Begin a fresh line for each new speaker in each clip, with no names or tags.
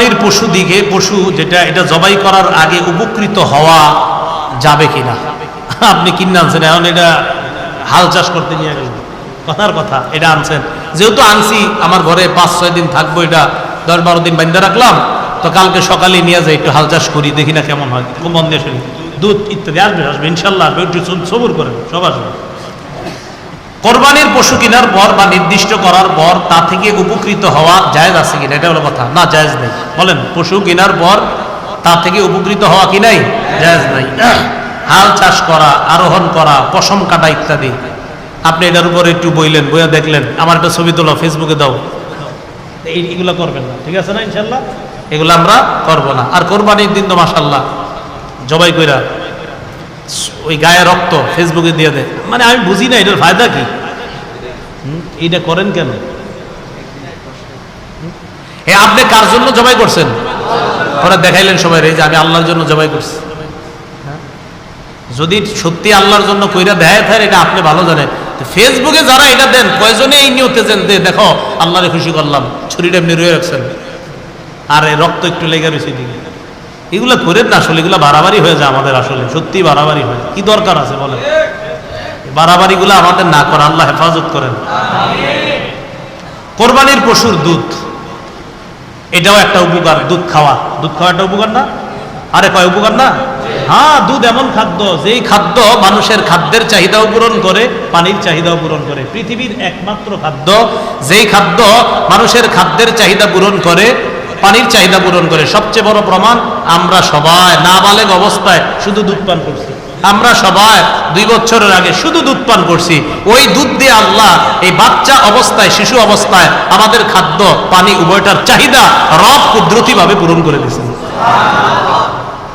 কোরবানির পশু দিকে পশু যেটা, এটা জবাই করার আগে উপকৃত হওয়া যাবে কিনা? আপনি কিনে আনছেন, এখন এটা হাল চাষ করতে নিয়ে গেলেন। কথার কথা, এটা আনছেন। যেহেতু আনছি, আমার ঘরে পাঁচ, ছয় দিন থাকব, এটা দশ, বারো দিন বান্ধা রাখলাম, তো কালকে সকালে নিয়ে যাই, একটু হাল চাষ করি, দেখি না কেমন হয়। খুব শুনি। দুধ ইত্যাদি আসবে আসবে, ইনশাল্লাহ আসবে, একটু সবুর করেন সব আসবে। কোরবানির পশু কেনার পর বা নির্দিষ্ট করার পর তা থেকে উপকৃত হওয়া জায়জ আছে কিনা? এটা হলো কথা। না, জায়জ নেই। বলেন, পশু কেনার পর তা থেকে উপকৃত হওয়া কি নাই? জায়জ নাই। হাল চাষ করা, আরোহণ করা, পশম কাটা ইত্যাদি। আপনি এটার উপর একটু বইলেন, বইয়া দেখলেন। আমার একটা ছবি তোলো ফেসবুকে দাও। এই এগুলো করবেন না, ঠিক আছে না ইনশাল্লাহ এগুলো আমরা করব না। আর কোরবানির দিন তো মাসাল্লাহ জবাই কইরা ওই গায়ে রক্ত ফেসবুকে দিয়ে দেয়। মানে আমি বুঝি না, এটার ফায়দা কি? এইটা করেন কেন? এ, আপনি কার জন্য জবাই করছেন? পরে দেখাইলেন সবাই এই যে আমি আল্লাহর জন্য জবাই করছি। হ্যাঁ? যদি সত্যি আল্লাহর জন্য কইরা দেয় থাকে এটা আপনি ভালো জানেন। ফেসবুকে যারা এটা দেন, কয়জনে এই নিয়তে দেন? যে দেখো, আল্লাহরে খুশি করলাম। ছুরিটা এমনি রয়ে রাখছেন। আর রক্ত একটু লেগে রয়েছে দিকে এগুলো করেন না আসলে, এগুলো বাড়াবাড়ি হয়ে যায় আমাদের আসলে, সত্যি বাড়াবাড়ি হয়। কি দরকার আছে বলেন? বাড়াবাড়িগুলো আমাদের না করে, আল্লাহ হেফাজত করেন। কোরবানির পশুর দুধ, এটাও একটা উপকার, দুধ খাওয়া। দুধ খাওয়া একটা উপকার না? আরে, কয় উপকার না? হ্যাঁ দুধ এমন খাদ্য, যেই খাদ্য মানুষের খাদ্যের চাহিদাও পূরণ করে, পানির চাহিদাও পূরণ করে। পৃথিবীর একমাত্র খাদ্য, যেই খাদ্য মানুষের খাদ্যের চাহিদা পূরণ করে পানির চাহিদা পূরণ করে। সবচেয়ে বড় প্রমাণ, আমরা সবাই নাবালেগ অবস্থায় শুধু দুধ পান করছি। আমরা সবাই দুই বছরের আগে শুধু দুধ পান করছি। ওই দুধ দিয়ে আল্লাহ এই বাচ্চা অবস্থায়, শিশু অবস্থায় আমাদের খাদ্য, পানি, উভয়টার চাহিদা রব কুদরতিভাবে পূরণ করে দিয়েছেন।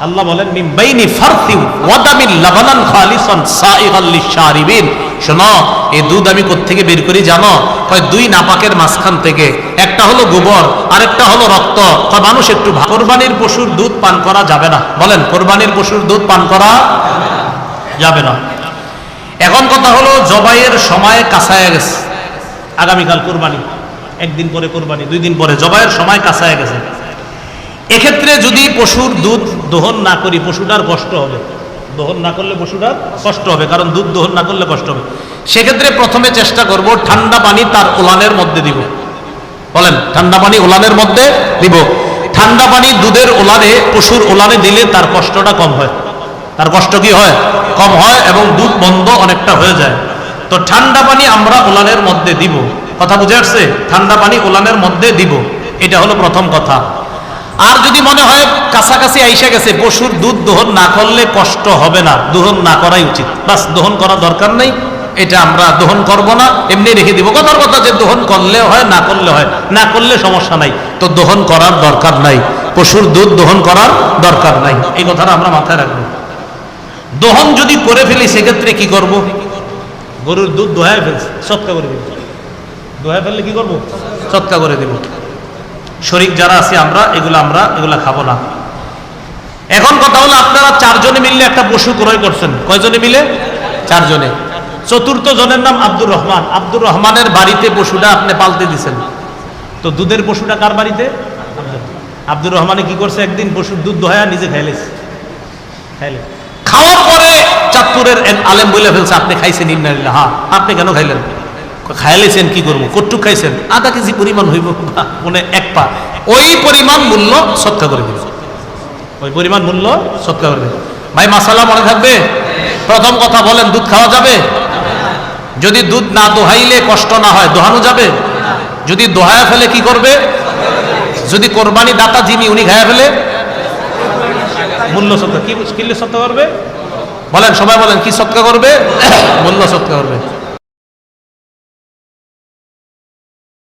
আল্লাহ বলেন, মিন বাইনি ফারতিন ওয়াদামিন লাবানান খালিসান সাইগাল লিশারিবিন শোনো, এই দুধ আমি কোত্থেকে বের করি জানো? কয়, দুই নাপাকের মাঝখান থেকে একটা হলো গোবর, আরেকটা হলো রক্ত। মানুষ একটু কোরবানির পশুর দুধ পান করা যাবে না। বলেন, কোরবানির পশুর দুধ পান করা যাবে না। এখন কথা হলো, জবাইয়ের সময় কাছায় গেছে। আগামীকাল কোরবানি। একদিন পরে কোরবানি, দুই দিন পরে। জবাইয়ের সময় কাছায় গেছে। এক্ষেত্রে যদি পশুর দুধ দহন না করি, পশুটার কষ্ট হবে। দহন না করলে পশুটার কষ্ট হবে, কারণ দুধ দহন না করলে কষ্ট হবে। সেক্ষেত্রে প্রথমে চেষ্টা করব, ঠান্ডা পানি তার ওলানের মধ্যে দিব। বলেন, ঠান্ডা পানি ওলানের মধ্যে দিব। ঠান্ডা পানি দুধের ওলানে পশুর ওলানে দিলে তার কষ্টটা কম হয়। তার কষ্ট কি হয়? কম হয় এবং দুধ বন্ধ অনেকটা হয়ে যায়। তো ঠান্ডা পানি আমরা ওলানের মধ্যে দিব। কথা বুঝে আসছে? ঠান্ডা পানি ওলানের মধ্যে দিব। এটা হলো প্রথম কথা। আর যদি মনে হয় কাছাকাছি আইসা গেছে, পশুর দুধ দোহন না করলে কষ্ট হবে না। দোহন না করাই উচিত। বাস, দোহন করা দরকার নেই। এটা আমরা দহন করব না। এমনি রেখে দিব। কথার কথা যে দহন করলে হয়, না করলে হয়। না করলে সমস্যা নাই। তো দহন করার দরকার নাই। পশুর দুধ দহন করার দরকার নাই। এই কথাটা আমরা মাথায় রাখব। দহন যদি করে ফেলি, সেক্ষেত্রে কি করব? গরুর দুধ দোহায় ফেলছে। সৎকা করে দিব। দোহায় ফেললে কি করব? সৎকা করে দিব। শরিক যারা আছে আমরা, এগুলো আমরা, এগুলো খাব না। এখন কথা হলো, আপনারা চারজনে মিললে একটা পশু ক্রয় করছেন। কয়জনে মিলে? চারজনে। চতুর্থ জনের নাম আব্দুর রহমান। আব্দুর রহমানের বাড়িতে পশুটা আপনি পালতে দিছেন। তো দুধের পশুটা কার বাড়িতে? আব্দুর- রহমানে কি করছে? একদিন পশুর দুধ দোহায়া নিজে খাইলেছে খাইলে খাওয়ার পরে চাঁদপুরের আলেম বলে ফেলছে, আপনি খাইছেন ইন্নালিল্লাহ হ্যাঁ আপনি কেন খাইলেন? খাইলেছেন কি করব? কটুক খাইছেন? আধা কেজি পরিমাণ হইব। মানে এক পা। ওই পরিমাণ মূল্য সৎকা করে দিল ওই পরিমাণ মূল্য সৎকা করে দিল ভাই মাসালা মনে থাকবে? প্রথম কথা বলেন দুধ খাওয়া যাবে? যদি দুধ না দোহাইলে কষ্ট না হয় দোহানো যাবে? যদি দোহায়া ফেলে কি করবে? যদি কোরবানি দাতা যিনি উনি খায়া ফেলে? মূল্য সত্য কি কিনলে সত্য করবে? বলেন সবাই বলেন কি সৎকা করবে? মূল্য সৎকা করবে।